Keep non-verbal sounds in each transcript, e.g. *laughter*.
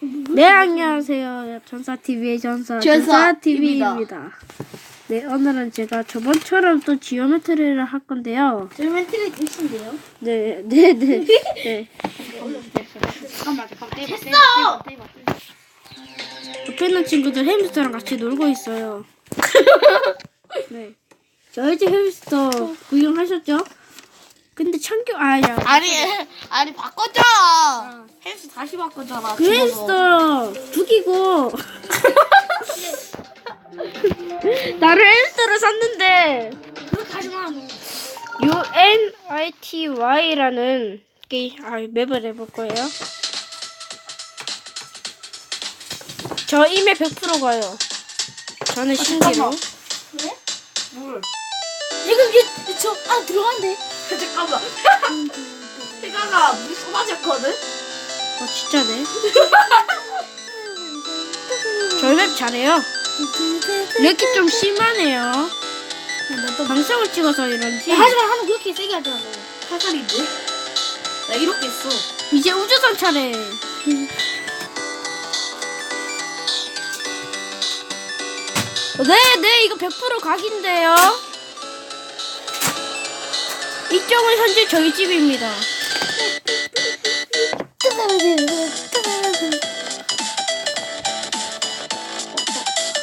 네 안녕하세요 전사 TV의 전사 전사 TV입니다. 네 오늘은 제가 저번처럼 또 지오메트리를 할 건데요. 지오메트리 끝인데요? 네 네네 네, 네. 잠깐만 잠깐만 됐어! 옆에 있는 친구들 햄스터랑 같이 놀고 있어요. *laughs* 네 저희 집 햄스터 구경하셨죠? 근데 참교 아야 아니 아니 바꿨잖아 헬스 다시 바꿨잖아 그 햄스터 죽이고 *laughs* 나를 햄스터를 샀는데 그렇게 하지마 UNITY라는 게임 아 맵을 해볼 거예요. 저 임에 100% 가요. 저는 신기로. 잠깐만. 그래? 물 지금 이게 저아 들어간대 잠깐만 *laughs* 태가가 물 쏟아졌거든? 어 진짜네. 저희 맵 잘해요. 렉이 좀 심하네요. 방송을 찍어서 이런지. 하지마 하는 그렇게 세게 하잖아 너 살살인데? 나 이렇게 했어 이제 우주선 차례. 네, 네, 이거 100% 각인데요. 이쪽은 현재 저희 집입니다.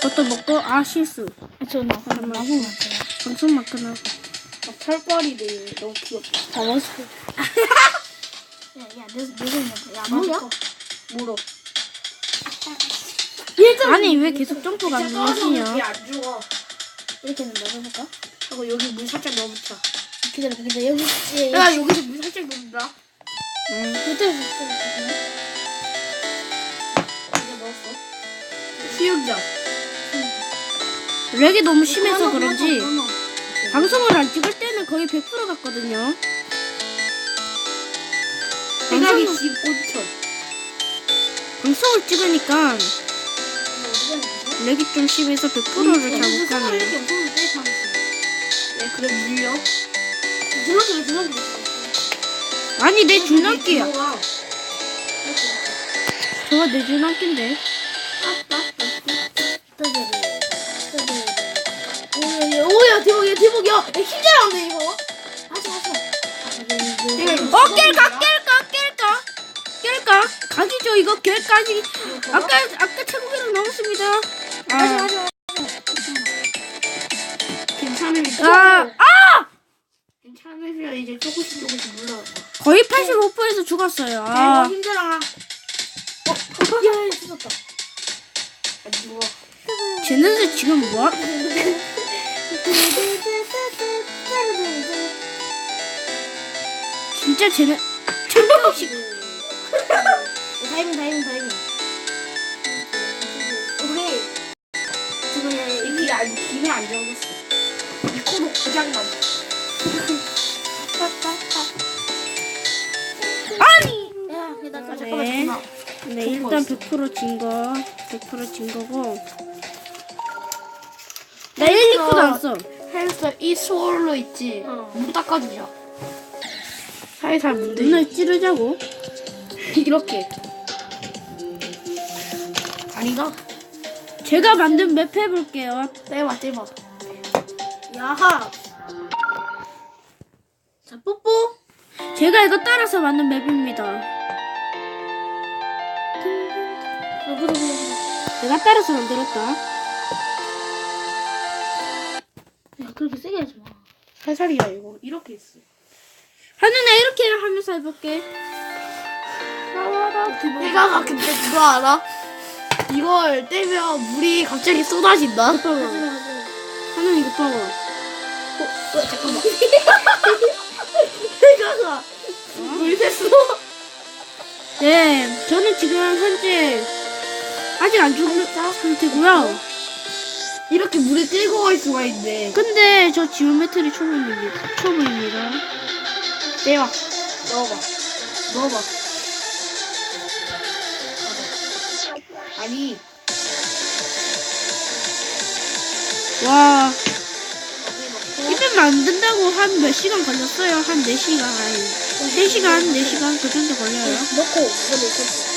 그것도 먹고, 아, 실수. 저나 잠깐만. 방송만 끝나고. 털벌이네 너무 귀엽다 잡았어. 야야 내내 손이야 야 뭐야? 물어 아니, 왜 계속 점프가 안 죽어 이렇게 넣어볼까? 하고 여기 물 살짝 넣어붙여 기다려, 기다려. 여기, 예, 야 여기서 물 살짝 넣는다? 응. 이제 넣었어. 수영장 렉이 너무 심해서 그런지 방송을 안 찍을 때는 거의 100% 같거든요. 생각이 방송, 집 온천 방송을 찍으니까 렉이 좀 심해서 100%를 잘 못 가네요. 네 그래 물려 줄넘기 줄넘기. 아니 내 줄넘기야. 저거 내 줄넘기인데. 오야 대박이야 대박이야. 야, 힘들었네 이거. 하지 하지 어 깰까 깰까 깰까? 깰까? 각이죠 이거? 깰까지. 아까 아까 최고기록 넘 거의 85%에서 죽었어요. 아. 힘들어 어? 어? 야 죽었다 안 죽어 쟤네들 지금 뭐? 진짜 쟤네 참교식 다이빙 다이빙 다이빙 우리 지금 이게 안 김에 안 적었어 이 코도 고장난 야 나, 나, 잠깐만 네. 잠깐만 네 일단 100%진 거, 100%진 거고. 나 1, 2코도 안 써. 헬스 이 소울로 있지 문 닦아주자 살살 문대 눈을 찌르자고. *laughs* 이렇게 아니다 제가 만든 맵 해볼게요. 떼봐 떼봐 야하 자 뽀뽀 제가 이거 따라서 만든 맵입니다. 내가 따라서 만들었다. 야 그렇게 세게 하지 마. 살살이야 이거. 이렇게 했어. 하는아 이렇게 하면서 해볼게. 내가 근데 그거 알아? 이걸 떼면 물이 갑자기 쏟아진다? 하는 이거 봐봐. 어, 잠깐만. *laughs* 내가 물 샜어? 네, 저는 지금 현재 아직 안 죽은 상태고요. 이렇게 물에 끌고 갈 수가 있네 근데 저 지오메트리 초보입니다. 초보입니다. 떼봐 넣어봐 넣어봐 아니 와, 이맵 만든다고 한 몇 시간 걸렸어요? 한 4시간, 아니, 3시간, 4시간 그 정도 걸려요. 넣고 이거 넣고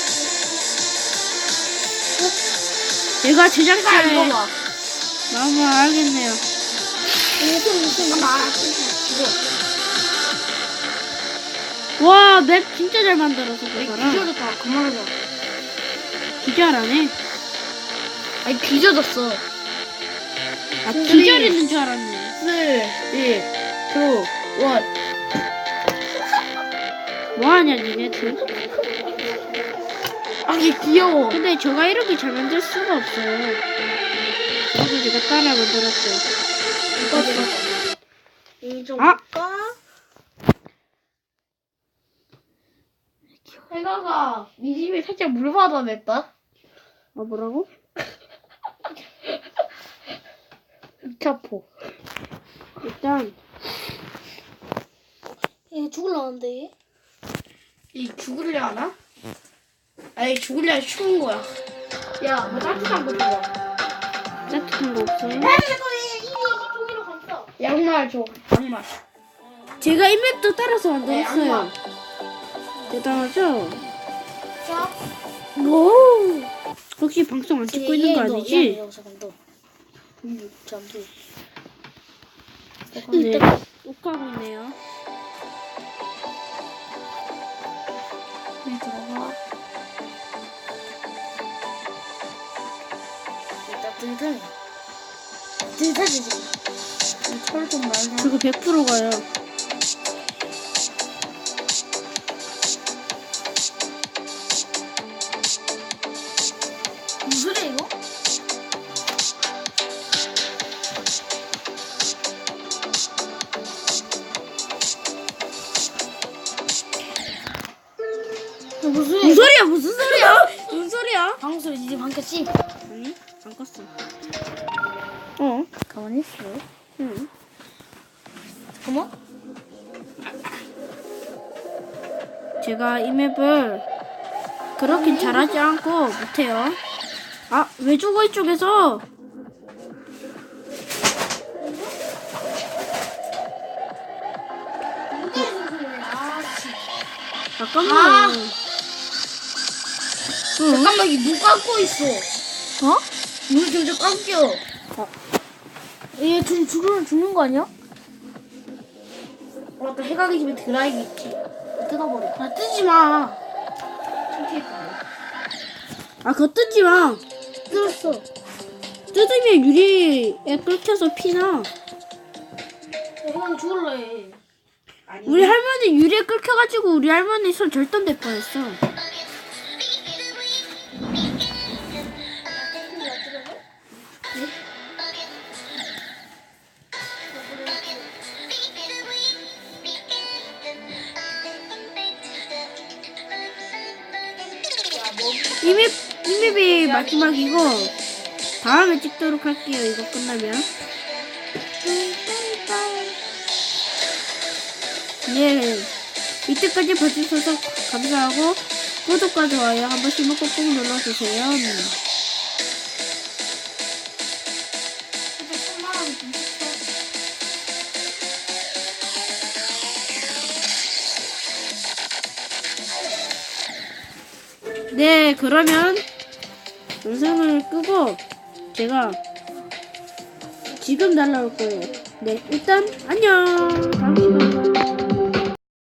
이거 봐. 마음을 알겠네요. 와, 맵 진짜 잘 만들어서 그 사람. 뒤져졌다. 그만하자. 기절하네. 아니 뒤져졌어. 아, 소리. 기절 있는 줄 알았네. 3, 2, 1. 뭐하냐, 니네 둘. 아, 이게 귀여워. 근데 저가 이렇게 잘 만들 수가 없어요. 그래서 제가 따라 만들었어요. 이좀 아! 해가가 이 집에 살짝 물 받아냈다. 아, 뭐라고? *laughs* 차포. 일단, 얘 죽을라는데 얘? 이 죽을려 하나? 아니 죽을려 추운 거야. 야, 뭐 따뜻한 거 줘봐. 따뜻한 거 없어요? 양말 줘. 양말. 제가 이 맵도 따라서 네, 만들었어요. 양말. 대단하죠? 자, 오! 혹시 방송 안 찍고 있는 거 아니지? 음, 잠시. 네. 욱하고 있네요. 일단 든든해. 든든해지. 철좀 말자. 저거 100% 가요. 무슨 소리야 이거? 무슨 무슨 소리야? 무슨 소리야? 무슨 소리야? 방송 이제 바뀌었지? 아니, 안 껐어. 어? 가만히 있어. 응. 잠깐만. 제가 이 맵을 그렇게 잘하지 않고 못해요. 아, 왜 죽어 이쪽에서? 아, 잠깐만. 응? 잠깐만 이게 눈 감고 있어. 어? 눈 점점 감겨. 얘 지금 죽으면 죽는 거 아니야? 어, 아까 해가기 집에 드라이기 있지. 뜯어버려. 아 뜨지 마. 아, 그거 뜯지 마. 뜯었어. 뜯으면 유리에 끓여서 피나. 이건 죽을래. 우리 할머니 유리에 끓여가지고 우리 할머니 손 절단될 뻔했어. 이 맵, 이 맵이 마지막이고 다음에 찍도록 할게요. 이거 끝나면. 예. 이때까지 봐주셔서 감사하고 구독과 좋아요 한 번씩만 꼭꼭 눌러주세요. 네, 그러면 영상을 끄고 제가 지금 날라올 거예요. 네, 일단 안녕. 다음 시간에.